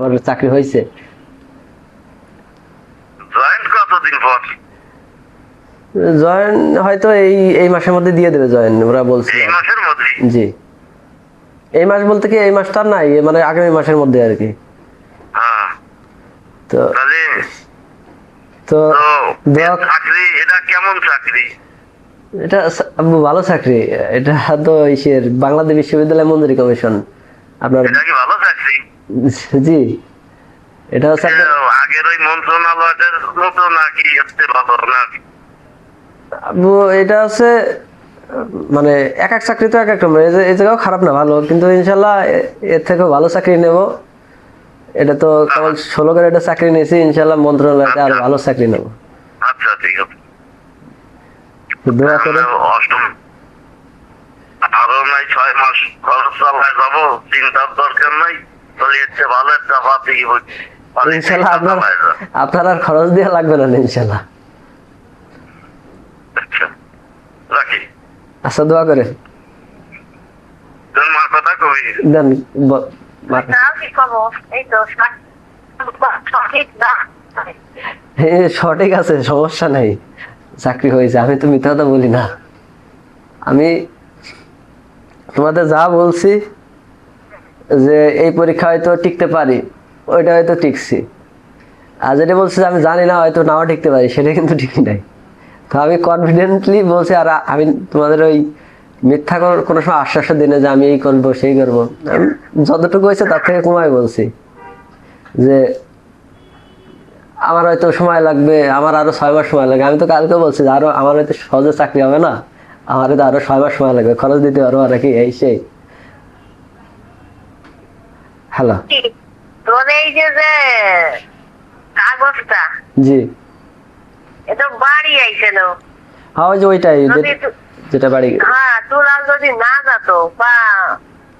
আমার চাকরি হয়েছে। জয়েন্ট কতদিন পর? জয়েন হয়তো এই এই মাসের মধ্যে দিয়ে দেবে জয়েন ওরা বলছিল। এই মাসের মধ্যে? জি। এই মাস বলতে কি এই মাসটা নাই মানে আগামী মাসের মধ্যে আর কি। হ্যাঁ। তো তো চাকরি এটা কেমন চাকরি? এটা ভালো চাকরি। এটা তো ইসের বাংলাদেশ বিশ্ববিদ্যালয় মঞ্জুরি কমিশন। আপনার কি ভালো চাকরি? জি। এটা হচ্ছে আগের ওই মন্ত্রণালয়টার মতো নাকি হচ্ছে ভালো না? এটা হচ্ছে মানে এক এক চাকরি তো এক এক রকম এই জায়গাও খারাপ না ভালো। কিন্তু ইনশাল্লাহ এর থেকেও ভালো চাকরি নেব। এটা তো কেবল ষোলো করে একটা চাকরি নিয়েছি ইনশাল্লাহ মন্ত্রণালয়তে আরও ভালো চাকরি নেব। আচ্ছা ঠিক আছে। দোয়া করে অষ্টম আরও নাই ছয় মাস খরচ চালায় যাব চিন্তার দরকার নাই হচ্ছে ভালো একটা পাতি ইনশাল্লাহ আপনার আপনার আর খরচ দেওয়া লাগবে না ইনশাল্লাহ। আচ্ছা রাখি। আচ্ছা দোয়া মার কথা কবি? দেন সঠিক হ্যাঁ, সঠিক আছে সমস্যা নেই। চাকরি হয়েছে আমি তো মিথ্যা কথা বলি না। আমি তোমাদের যা বলছি যে এই পরীক্ষা হয়তো টিকতে পারি, ওইটা হয়তো টিকছি। আর যেটা বলছি যে আমি জানি না, হয়তো নাও টিকতে পারি, সেটা কিন্তু ঠিক নাই। তো আমি কনফিডেন্টলি বলছি, আর আমি তোমাদের ওই মিথ্যা কোনো সময় আশ্বাস দিনে যে আমি এই করব, সেই করব। যতটুকু হয়েছে তার থেকে কমাই বলছি যে আমার হয়তো সময় লাগবে, আমার আরও ছয় মাস সময় লাগবে। আমি তো কালকে বলছি আরও আমার হয়তো সহজে চাকরি হবে না। আমার হয়তো আরও ছয় মাস সময় লাগবে। খরচ দিতে পারব আর কি এই সেই। হ্যালো তোর এই যে যে কাগজটা জি। এটা বাড়ি আইছিল হ্যাঁ ওই যে ওইটাই যে- যদি তু- যেটা বাড়ি। হ্যাঁ তুলা যদি না যেত বা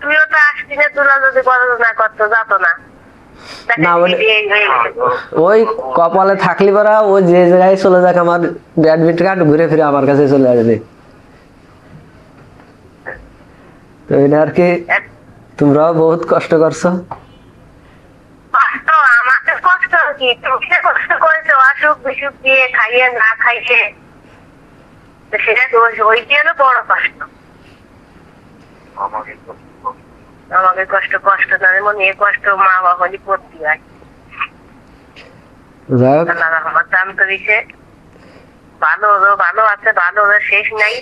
তুইও তো আসছি না তুলা যদি পড়াশোনা করতো যেত না। না, ওটা- দিয়ে গেছে। ওই কপালে থাকলি পারা ও যে জায়গায় চলে যাক আমার ঘুরে ফিরে আমার কাছে চলে আসবে। তো এটা আর কি তোমরাও বহুত কষ্ট করছ। কষ্ট কি? তুমি কষ্ট করেছ অসুখ বিসুখ দিয়ে খাইয়ে না খাইয়ে সেটা তো ওই- ওই হলো বড় কষ্ট। আমাকে আমাকে কষ্ট কষ্ট না মনে কষ্ট মা পড়তে হয়। ভালো ভালো আছে ভালো শেষ নাই।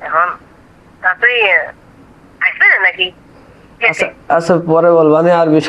এখন আচ্ছা আচ্ছা পরে বলবানি আর বিষয়